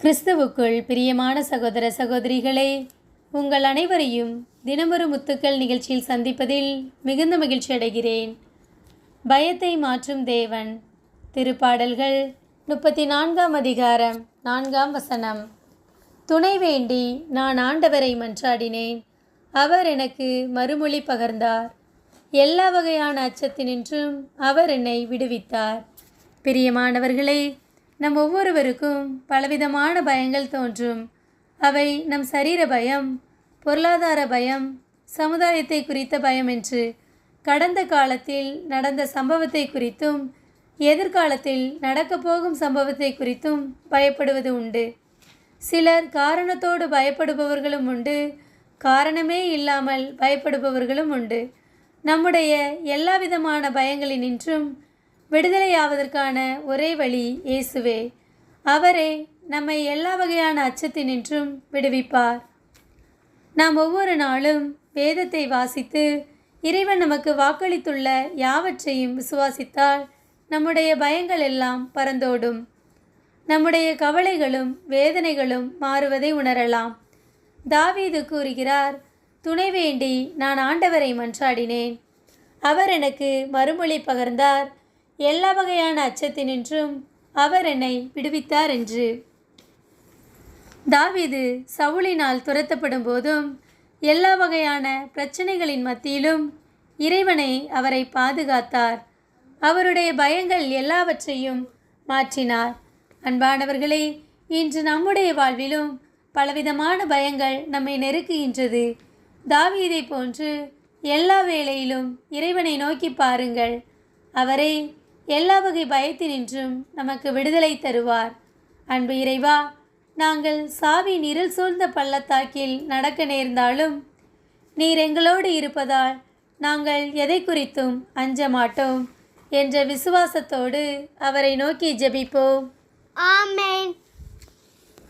கிறிஸ்துவுக்குள் பிரியமான சகோதர சகோதரிகளே உங்கள் அனைவரையும் தினமொரு முத்துக்கள் நிகழ்ச்சியில் சந்திப்பதில் மிகுந்த மகிழ்ச்சி அடைகிறேன். பயத்தை மாற்றும் தேவன் திருப்பாடல்கள் முப்பத்தி நான்காம் அதிகாரம் நான்காம் வசனம். துணை வேண்டி நான் ஆண்டவரை மன்றாடினேன் அவர் எனக்கு மறுமொழி பகர்ந்தார். எல்லா வகையான அச்சத்தினின்றும் அவர் என்னை விடுவித்தார். பிரியமானவர்களே நம் ஒவ்வொருவருக்கும் பலவிதமான பயங்கள் தோன்றும். அவை நம் சரீர பயம் பொருளாதார பயம் சமுதாயத்தை குறித்த பயம் என்று கடந்த காலத்தில் நடந்த சம்பவத்தை குறித்தும் எதிர்காலத்தில் நடக்கப் போகும் சம்பவத்தை குறித்தும் பயப்படுவது உண்டு. சிலர் காரணத்தோடு பயப்படுபவர்களும் உண்டு காரணமே இல்லாமல் பயப்படுபவர்களும் உண்டு. நம்முடைய எல்லா விதமான பயங்களினின்றும் விடுதலையாவதற்கான ஒரே வழி இயேசுவே. அவரே நம்மை எல்லா வகையான அச்சத்தினின்றும் விடுவிப்பார். நாம் ஒவ்வொரு நாளும் வேதத்தை வாசித்து இறைவன் நமக்கு வாக்களித்துள்ள யாவற்றையும் விசுவாசித்தால் நம்முடைய பயங்கள் எல்லாம் பறந்தோடும். நம்முடைய கவலைகளும் வேதனைகளும் மாறுவதை உணரலாம். தாவீது கூறுகிறார் துணை வேண்டி நான் ஆண்டவரை மன்றாடினேன். அவர் எனக்கு மறுமொழி பகர்ந்தார் எல்லா வகையான அச்சத்தினின்றும் அவர் என்னை விடுவித்தார் என்று. தாவீது சவுளினால் துரத்தப்படும் போதும் எல்லா வகையான பிரச்சனைகளின் மத்தியிலும் இறைவனை அவரை பாதுகாத்தார். அவருடைய பயங்கள் எல்லாவற்றையும் மாற்றினார். அன்பானவர்களே இன்று நம்முடைய வாழ்விலும் பலவிதமான பயங்கள் நம்மை நெருக்குகின்றது. தாவீதை போன்று எல்லா வேளையிலும் இறைவனை நோக்கி பாருங்கள். அவரே எல்லா வகை பயத்தினின்றும் நமக்கு விடுதலை தருவார். அன்பு இறைவா நாங்கள் சாவி நிரல் சூழ்ந்த பள்ளத்தாக்கில் நடக்க நேர்ந்தாலும் நீர் எங்களோடு இருப்பதால் நாங்கள் எதை குறித்தும் அஞ்ச மாட்டோம் என்ற விசுவாசத்தோடு அவரை நோக்கி ஜெபிப்போம். ஆமேன்.